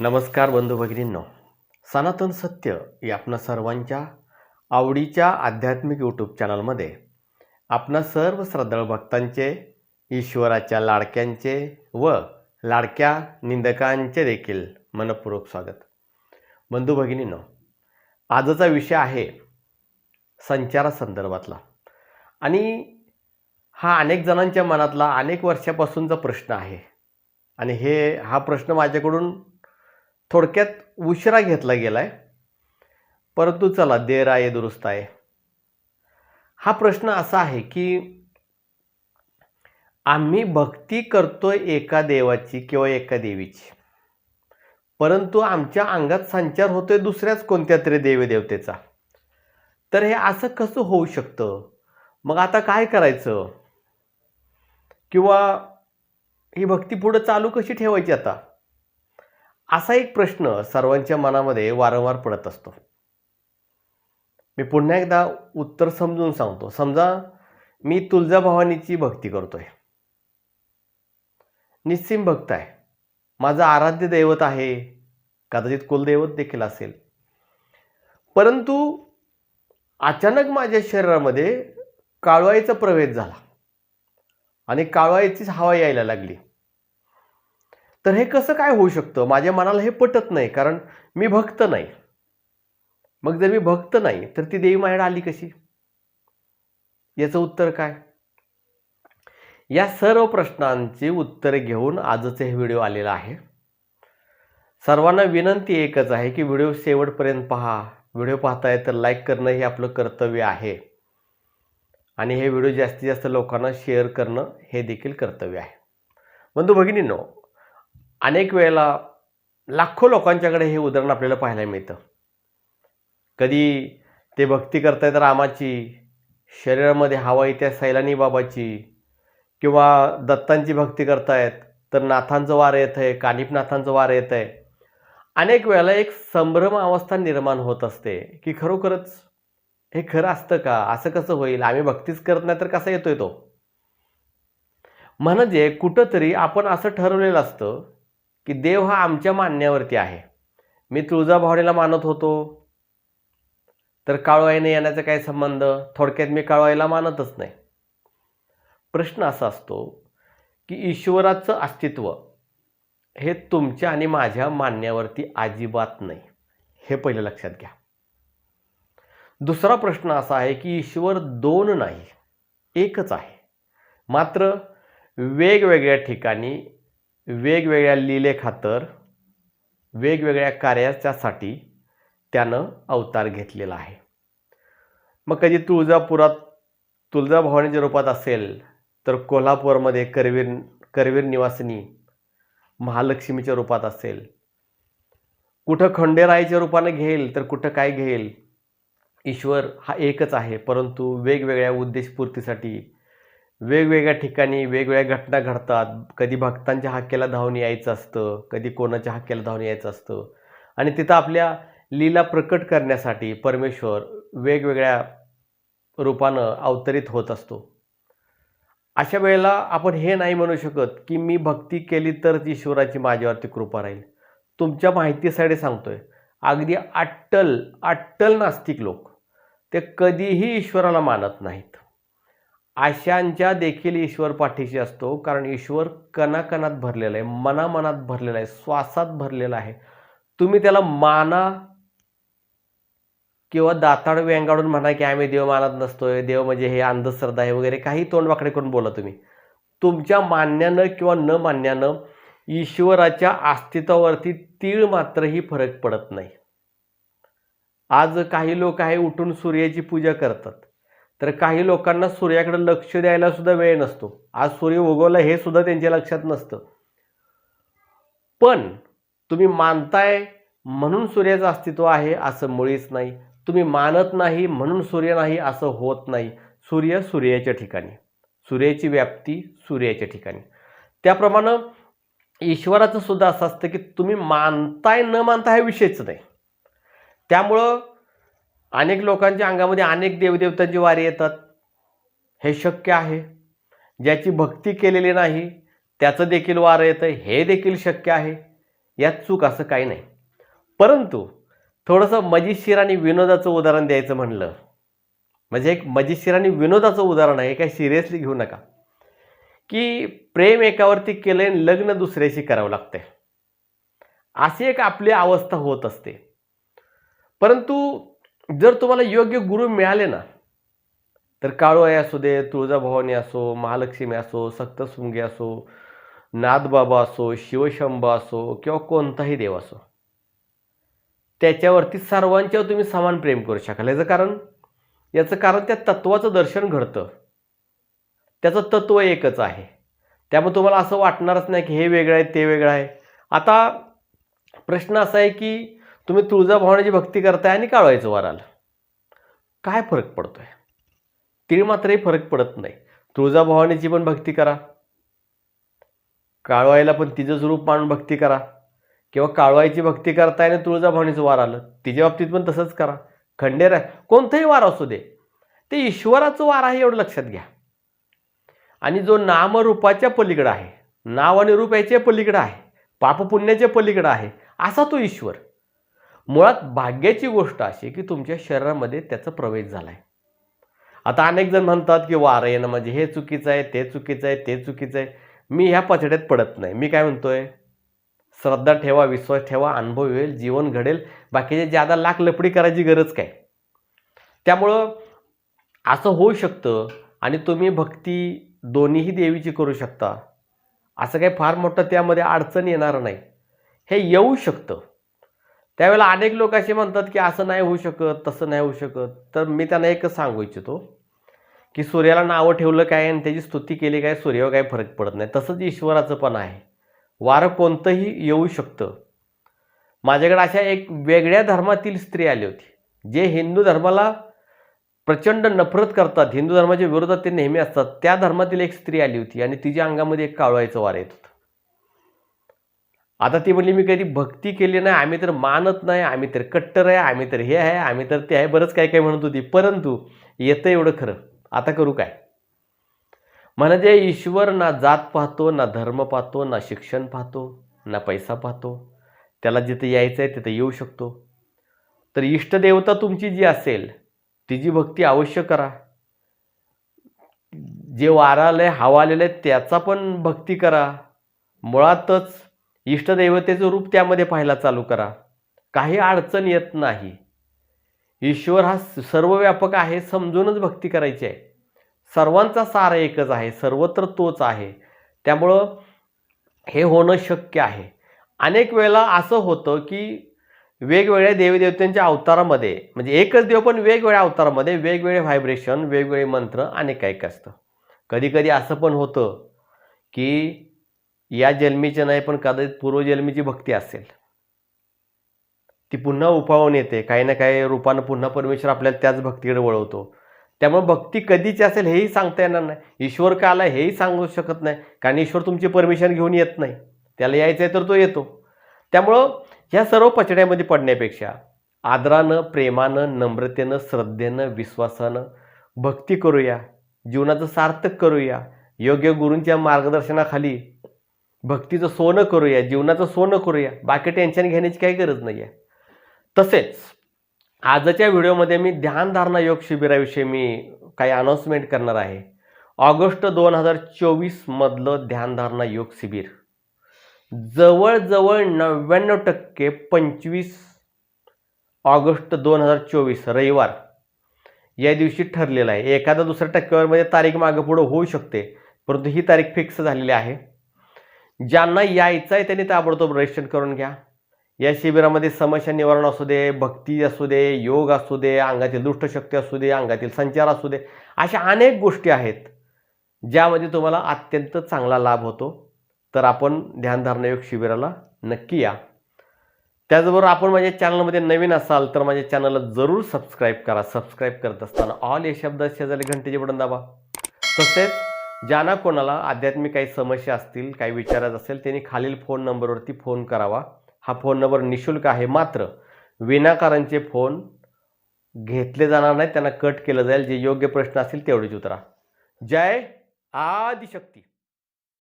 नमस्कार बंधू भगिनींनो सनातन सत्य या आपणा सर्वांच्या आवडीच्या आध्यात्मिक यूट्यूब चॅनलमध्ये आपणा सर्व श्रद्धाळू भक्तांचे ईश्वराच्या लाडक्यांचे व लाडक्या निंदकांचे देखील मनपूर्वक स्वागत. बंधू भगिनींनो आजचा विषय आहे संचारासंदर्भातला. आणि हा अनेक जणांच्या मनातला अनेक वर्षापासूनचा प्रश्न आहे. आणि हे हा प्रश्न माझ्याकडून थोडक्यात उशिरा घेतला गेला आहे परंतु चला देर आहे दुरुस्त आहे. हा प्रश्न असा आहे की आम्ही भक्ती करतोय एका देवाची किंवा एका देवीची. परंतु आमच्या अंगात संचार होतोय दुसऱ्याच कोणत्या तरी देवदेवतेचा. तर हे असं कसं होऊ शकतं? मग आता काय करायचं? किंवा ही भक्ती पुढं चालू कशी ठेवायची आता? असा एक प्रश्न सर्वांच्या मनामध्ये वारंवार पडत असतो. मी पुन्हा एकदा उत्तर समजून सांगतो. समजा मी तुळजाभवानीची भक्ती करतोय. निस्सिम भक्त आहे. माझं आराध्य दैवत आहे. कदाचित कुलदैवत देखील असेल. परंतु अचानक माझ्या शरीरामध्ये काळवाईचा प्रवेश झाला. आणि काळवाईचीच हवा यायला लागली. तर हे कसं काय होऊ शकतं? माझ्या मनाला हे पटत नाही कारण मी भक्त नाही. मग जर मी भक्त नाही तर ती देवी माझ्याकडे आली कशी? याचं उत्तर काय? या सर्व प्रश्नांची उत्तरे घेऊन आजचे हे व्हिडिओ आलेला आहे. सर्वांना विनंती एकच आहे की व्हिडिओ शेवटपर्यंत पहा. व्हिडिओ पाहताय तर लाईक करणं हे आपलं कर्तव्य आहे. आणि हे व्हिडिओ जास्तीत जास्त लोकांना शेअर करणं हे देखील कर्तव्य आहे. बंधू भगिनींनो अनेक वेळेला लाखो लोकांच्याकडे हे उदाहरण आपल्याला पाहायला मिळतं. कधी ते भक्ती करतायत रामाची शरीरामध्ये हवा येत्या सैलानी बाबाची किंवा दत्तांची भक्ती करतायत तर नाथांचं वार येत आहे कानिपनाथांचं वार येत आहे. अनेक वेळेला एक संभ्रम अवस्था निर्माण होत असते की खरोखरच हे खरं असतं का? असं कसं होईल? आम्ही भक्तीच करत नाही तर कसा येतोय तो? म्हणजे कुठंतरी आपण असं ठरवलेलं असतं की देव हा आमच्या मानण्यावरती आहे. मी तुळजाभवानीला मानत होतो. तर काळवाईने येण्याचा काय संबंध? थोडक्यात मी काळवाईला मानतच नाही. प्रश्न असा असतो की ईश्वराचं अस्तित्व हे तुमच्या आणि माझ्या मानण्यावरती अजिबात नाही. हे पहिलं लक्षात घ्या. दुसरा प्रश्न असा आहे की ईश्वर दोन नाही एकच आहे. मात्र वेगवेगळ्या ठिकाणी वेगवेगळ्या लिलेखातर वेगवेगळ्या कार्याच्यासाठी त्यानं अवतार घेतलेला आहे. मग कधी तुळजापुरात तुळजाभवानीच्या रूपात असेल तर कोल्हापूरमध्ये करवीर करवीर निवासिनी महालक्ष्मीच्या रूपात असेल. कुठं खंडेरायच्या रूपानं घेईल तर कुठं काय घेईल? ईश्वर हा एकच आहे परंतु वेगवेगळ्या उद्देशपूर्तीसाठी वेगवेगळ्या ठिकाणी वेगवेगळ्या घटना घडतात. कधी भक्तांच्या हाकेला धावून यायचं असतं कधी कोणाच्या हाकेला धावून यायचं असतं. आणि तिथं आपल्या लीला प्रकट करण्यासाठी परमेश्वर वेगवेगळ्या रूपानं अवतरित होत असतो. अशा वेळेला आपण हे नाही म्हणू शकत की मी भक्ती केली तरच ईश्वराची माझ्यावरती कृपा राहील. तुमच्या माहितीसाठी सांगतोय. अगदी अट्टल अट्टल नास्तिक लोक. ते कधीही ईश्वराला मानत नाहीत. आशांच्या देखील ईश्वर पाठीशी असतो कारण ईश्वर कणाकणात भरलेला आहे मनामनात भरलेला आहे श्वासात भरलेला आहे. तुम्ही त्याला माना किंवा दाताड व्यंगाडून म्हणा की आम्ही देव मानत नसतोय देव म्हणजे हे अंधश्रद्धा आहे वगैरे काही तोंडवाकडे करून बोला तुम्ही. तुमच्या मान्यानं किंवा न मान्यानं ईश्वराच्या अस्तित्वावरती तीळ मात्रही फरक पडत नाही. आज काही लोक आहे उठून सूर्याची पूजा करतात. तर काही लोकांना सूर्याकडे लक्ष द्यायला सुद्धा वेळ नसतो. आज सूर्य उगवला हे सुद्धा त्यांच्या लक्षात नसतं. पण तुम्ही मानताय म्हणून सूर्याचं अस्तित्व आहे असं मुळीच नाही. तुम्ही मानत नाही म्हणून सूर्य नाही असं होत नाही. सूर्य सूर्याच्या ठिकाणी. सूर्याची व्याप्ती सूर्याच्या ठिकाणी. त्याप्रमाणे ईश्वराचं सुद्धा असं असतं की तुम्ही मानताय न मानता हे विषयच नाही. त्यामुळं अनेक लोकांच्या अंगामध्ये अनेक देवदेवतांची वारी येतात. हे शक्य आहे. ज्याची भक्ती केलेली नाही त्याचं देखील वारं येतं. हे देखील शक्य आहे. यात चूक असं काही नाही. परंतु थोडंसं मजेशीर आणि विनोदाचं उदाहरण द्यायचं म्हणलं म्हणजे एक मजेशीर आणि विनोदाचं उदाहरण आहे हे सिरियसली घेऊ नका. की प्रेम एकावरती केलं आणि लग्न दुसऱ्याशी करावं लागतंय. अशी एक आपली अवस्था होत असते. परंतु जर तुम्हाला योग्य गुरु मिळाले ना तर काळूआई असू दे तुळजाभवानी असो महालक्ष्मी असो सप्तशृंगी असो नाथबाबा असो शिवशंभा असो किंवा कोणताही देव असो त्याच्यावरती सर्वांच्यावर तुम्ही समान प्रेम करू शकाल. याचं कारण याचं कारण त्या तत्वाचं दर्शन घडतं. त्याचं तत्व एकच आहे. त्यामुळे तुम्हाला असं वाटणारच नाही की हे वेगळं आहे ते वेगळं आहे. आता प्रश्न असा आहे की तुम्ही तुळजाभवानीची भक्ती करताय आणि काळवायचं वराल काय फरक पडतोय? तिळ मात्रही फरक पडत नाही. तुळजाभवानीची पण भक्ती करा. काळवाईला पण तिचंच रूप मानून भक्ती करा. किंवा काळवाईची भक्ती करताय आणि तुळजाभवानीचं वार आलं तिच्या बाबतीत पण तसंच करा. खंडेर आहे. कोणतंही वार असू दे. ते ईश्वराचं वार आहे एवढं लक्षात घ्या. आणि जो नामरूपाच्या पलीकडं आहे नाव आणि रूप याच्या पलीकडं आहे पापपुण्याच्या पलीकडं आहे असा तो ईश्वर. मुळात भाग्याची गोष्ट अशी की तुमच्या शरीरामध्ये त्याचा प्रवेश झाला आहे आता अनेक जण म्हणतात की वारं येणं म्हणजे हे चुकीचं आहे ते चुकीचं आहे ते चुकीचं आहे. मी ह्या पचड्यात पडत नाही. मी काय म्हणतोय? श्रद्धा ठेवा विश्वास ठेवा अनुभव येईल जीवन घडेल. बाकीचे ज्यादा लाख लपडी करायची गरज काय? त्यामुळं असं होऊ शकतं आणि तुम्ही भक्ती दोन्हीही देवीची करू शकता. असं काही फार मोठं त्यामध्ये अडचण येणार नाही. हे येऊ शकतं. त्यावेळेला अनेक लोक असे म्हणतात की असं नाही होऊ शकत तसं नाही होऊ शकत. तर मी त्यांना एकच सांगू इच्छितो की सूर्याला नावं ठेवलं काय आणि त्याची स्तुती केली काय सूर्यावर काही फरक पडत नाही. तसंच ईश्वराचं पण आहे. वारं कोणतंही येऊ शकतं. माझ्याकडे अशा एक वेगळ्या धर्मातील स्त्री आली होती जे हिंदू धर्माला प्रचंड नफरत करतात. हिंदू धर्माच्या विरोधात ते नेहमी असतात. त्या धर्मातील एक स्त्री आली होती आणि तिच्या अंगामध्ये एक काळवायचं वार येत होतं. आता ती म्हणली मी कधी भक्ती केली नाही आम्ही तर मानत नाही आम्ही तर कट्टर आहे आम्ही तर हे आहे आम्ही तर ते आहे. बरंच काय काय म्हणत होती परंतु येतं एवढं खरं. आता करू काय? म्हणजे ईश्वर ना जात पाहतो ना धर्म पाहतो ना शिक्षण पाहतो ना पैसा पाहतो त्याला जिथं यायचं आहे तिथं येऊ शकतो. तर इष्टदेवता तुमची जी असेल तिची भक्ती अवश्य करा. जे वारालय हवालेलं हवा आलेलं आहे त्याचा पण भक्ती करा. मुळातच इष्टदैवतेचं रूप त्यामध्ये पाहायला चालू करा. काही अडचण येत नाही. ईश्वर हा सर्वव्यापक आहे समजूनच भक्ती करायची आहे. सर्वांचा सार एकच आहे सर्वत्र तोच आहे. त्यामुळं हे होणं शक्य आहे. अनेक वेळेला असं होतं की वेगवेगळ्या देवीदेवतांच्या अवतारामध्ये म्हणजे एकच देव पण वेगवेगळ्या अवतारामध्ये वेगवेगळे व्हायब्रेशन वेगवेगळे मंत्र अनेक काही असतं. कधीकधी असं पण होतं की या जन्मीचे नाही पण कदाचित पूर्वजन्मीची भक्ती असेल. ती पुन्हा उपावून येते. काही ना काही रूपानं पुन्हा परमेश्वर आपल्याला त्याच भक्तीकडे वळवतो. त्यामुळे भक्ती कधीची असेल हेही सांगता येणार नाही. ईश्वर का आला हेही सांगू शकत नाही. कारण ईश्वर तुमची परमिशन घेऊन येत नाही. त्याला यायचं आहे तर तो येतो. त्यामुळं ह्या सर्व पचड्यामध्ये पडण्यापेक्षा आदरानं प्रेमानं नम्रतेनं श्रद्धेनं विश्वासानं भक्ती करूया. जीवनाचं सार्थक करूया. योग्य गुरूंच्या मार्गदर्शनाखाली भक्तीचं सोनं करूया जीवनाचं सोनं करूया बाकी टेन्शन घेण्याची काही गरज नाही आहे तसेच आजच्या व्हिडिओमध्ये मी ध्यानधारणा योग शिबिराविषयी मी काही अनाऊन्समेंट करणार आहे. ऑगस्ट दोन हजार चोवीसमधलं ध्यानधारणा योग शिबिर. जवळजवळ नव्याण्णव टक्के पंचवीस ऑगस्ट दोन हजार चोवीस रविवार. या दिवशी ठरलेलं आहे. एखादा दुसऱ्या टक्केवारीमध्ये म्हणजे तारीख मागं पुढं होऊ शकते परंतु ही तारीख फिक्स झालेली आहे. ज्यांना यायचं आहे त्यांनी ताबडतोब रजिस्ट्रेशन करून घ्या. या शिबिरामध्ये समस्या निवारण असू दे भक्ती असू दे योग असू दे अंगातील दुष्टशक्ती असू दे अंगातील संचार असू दे अशा अनेक गोष्टी आहेत ज्यामध्ये तुम्हाला अत्यंत चांगला लाभ होतो. तर आपण ध्यानधारणा योग शिबिराला नक्की या. त्याचबरोबर आपण माझ्या चॅनलमध्ये नवीन असाल तर माझ्या चॅनलला जरूर सबस्क्राईब करा. सबस्क्राईब करत असताना ऑल या शब्दात शेजारी घंटेचे बटन दाबा. तसेच ज्यांना कोणाला आध्यात्मिक काही समस्या असतील काही विचारायचं असेल त्यांनी खालील फोन नंबरवरती फोन करावा. हा फोन नंबर निशुल्क आहे. मात्र विनाकारांचे फोन घेतले जाणार नाही त्यांना कट केलं जाईल. जे योग्य प्रश्न असतील तेवढेच उतरा. जय आदिशक्ती.